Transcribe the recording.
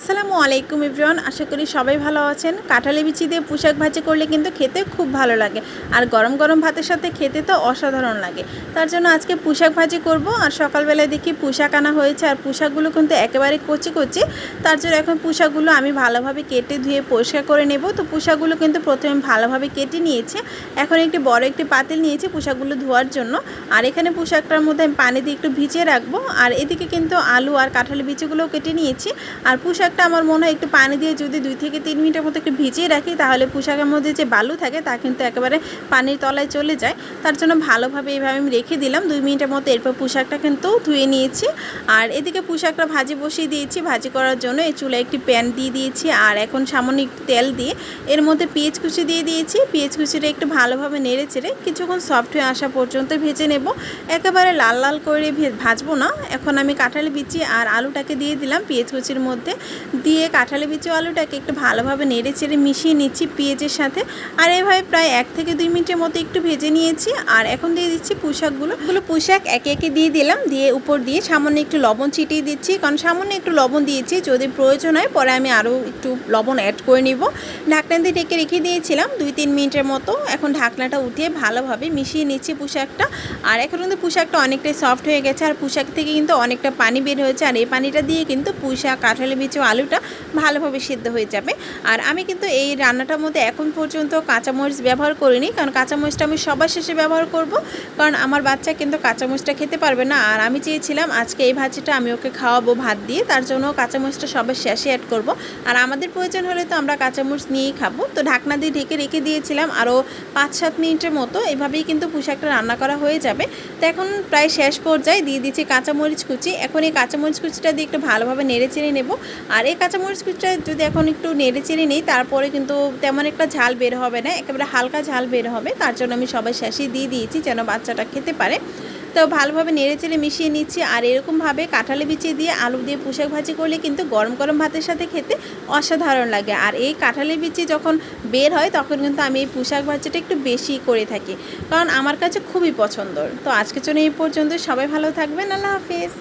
আসসালামু আলাইকুম ইব্রান আশা করি সবাই ভালো আছেন। কাঁঠালি বিচি দিয়ে পোশাক ভাজি করলে কিন্তু খেতে খুব ভালো লাগে। আর গরম গরম ভাতের সাথে খেতে তো অসাধারণ লাগে। তার জন্য আজকে পোশাক ভাজি করব। আর সকালবেলায় দেখি পোশাক আনা হয়েছে। আর পোশাকগুলো কিন্তু একেবারে কচি কচি। তার জন্য এখন পোশাকগুলো আমি ভালোভাবে কেটে ধুয়ে পরিষ্কার করে নেব। তো পোশাকগুলো কিন্তু প্রথমে ভালোভাবে কেটে নিয়েছে। এখন একটি বড় একটি পাতিল নিয়েছি পোশাকগুলো ধোয়ার জন্য। আর এখানে পোশাকটার মধ্যে আমি পানি দিয়ে একটু ভিজিয়ে রাখব। আর এদিকে কিন্তু আলু আর কাঁঠালি বিচিগুলোও কেটে নিয়েছি। আর পোশাকটা আমার মনে হয় একটু পানি দিয়ে যদি দুই থেকে তিন মিনিটের মতো একটু ভিজিয়ে রাখি, তাহলে পোশাকের মধ্যে যে বালু থাকে তা কিন্তু একেবারে পানির তলায় চলে যায়। তার জন্য ভালোভাবে এইভাবে আমি রেখে দিলাম। দুই মিনিটের মতো এরপর পোশাকটা কিন্তু ধুয়ে নিয়েছি। আর এদিকে পোশাকটা ভাজি বসিয়ে দিয়েছি। ভাজি করার জন্য এই চুলায় একটি প্যান দিয়ে দিয়েছি আর এখন সামান্য একটু তেল দিয়ে এর মধ্যে পেঁয়াজ কুচি দিয়ে দিয়েছি। পেঁয়াজ কুচিটা একটু ভালোভাবে নেড়ে চেড়ে কিছুক্ষণ সফট হয়ে আসা পর্যন্ত ভেজে নেব। একেবারে লাল লাল করে ভাজবো না। এখন আমি কাঁঠালি বিচি আর আলুটাকে দিয়ে দিলাম পেঁয়াজ কুচির মধ্যে। দিয়ে কাঁঠালি বিচি আলুটাকে একটু ভালোভাবে নেড়ে চেড়ে মিশিয়ে নিচ্ছি পেঁয়াজের সাথে। আর এভাবে প্রায় এক থেকে দুই মিনিটের মতো একটু ভেজে নিয়েছি। আর এখন দিয়ে দিচ্ছি পোশাকগুলো। এগুলো পোশাক একে একে দিয়ে দিলাম। দিয়ে উপর দিয়ে সামান্য একটু লবণ ছিটিয়ে দিচ্ছি। কারণ সামান্য একটু লবণ দিয়েছি। যদি প্রয়োজন হয় পরে আমি আরও একটু লবণ অ্যাড করে নিব। ঢাকনা দিয়ে ঢেকে রেখে দিয়েছিলাম দুই তিন মিনিটের মতো। এখন ঢাকনাটা উঠিয়ে ভালোভাবে মিশিয়ে নিচ্ছি পোশাকটা। আর এখন কিন্তু পোশাকটা অনেকটাই সফট হয়ে গেছে। আর পোশাক থেকে কিন্তু অনেকটা পানি বের হয়েছে। আর এই পানিটা দিয়ে কিন্তু পুঁইশাক কাঁঠালি বিচু আলুটা ভালোভাবে সিদ্ধ হয়ে যাবে। আর আমি কিন্তু এই রান্নাটার মধ্যে এখন পর্যন্ত কাঁচামরিচ ব্যবহার করিনি, কারণ কাঁচামরিচটা আমি সবার শেষে ব্যবহার করব, কারণ আমার বাচ্চা কিন্তু কাঁচামরিচটা খেতে পারবে না। আর আমি চেয়েছিলাম আজকে এই ভাজিটা আমি ওকে খাওয়াবো ভাত দিয়ে, তার জন্য কাঁচামরিচটা সবার শেষে অ্যাড করব। আর আমাদের প্রয়োজন হলে তো আমরা কাঁচামরিচ নিয়েই খাব। তো ঢাকনা দিয়ে ঢেকে রেখে দিয়েছিলাম আরও পাঁচ সাত মিনিটের মতো, এভাবেই কিন্তু পোশাকটা রান্না করা হয়ে যাবে। তো এখন প্রায় শেষ পর্যায়ে দিয়ে দিচ্ছি কাঁচামরিচ কুচি। এখন এই কাঁচামরিচ কুচিটা দিয়ে একটু ভালোভাবে নেড়ে চেড়ে নেব। এই কাঁচামরিচ কুচিটা যদি এখন একটু নেড়ে চেড়ে নিই, তারপরে কিন্তু তেমন একটা ঝাল বের হবে না, একেবারে হালকা ঝাল বের হবে। তার জন্য আমি সবাই শেষেই দিয়ে দিয়েছি যেন বাচ্চাটা খেতে পারে। তো ভালোভাবে নেড়ে চেড়ে মিশিয়ে নিচ্ছি আর এরকমভাবে কাঁঠালি বিচিয়ে দিয়ে আলু দিয়ে পোশাক ভাজি করলে কিন্তু গরম গরম ভাতের সাথে খেতে অসাধারণ লাগে। আর এই কাঁঠালি বিচি যখন বের হয়, তখন কিন্তু আমি এই পোশাক ভাজিটা একটু বেশি করে থাকি, কারণ আমার কাছে খুবই পছন্দ তো আজকের জন্য এই পর্যন্ত সবাই ভালো থাকবেন। আল্লাহ হাফিজ।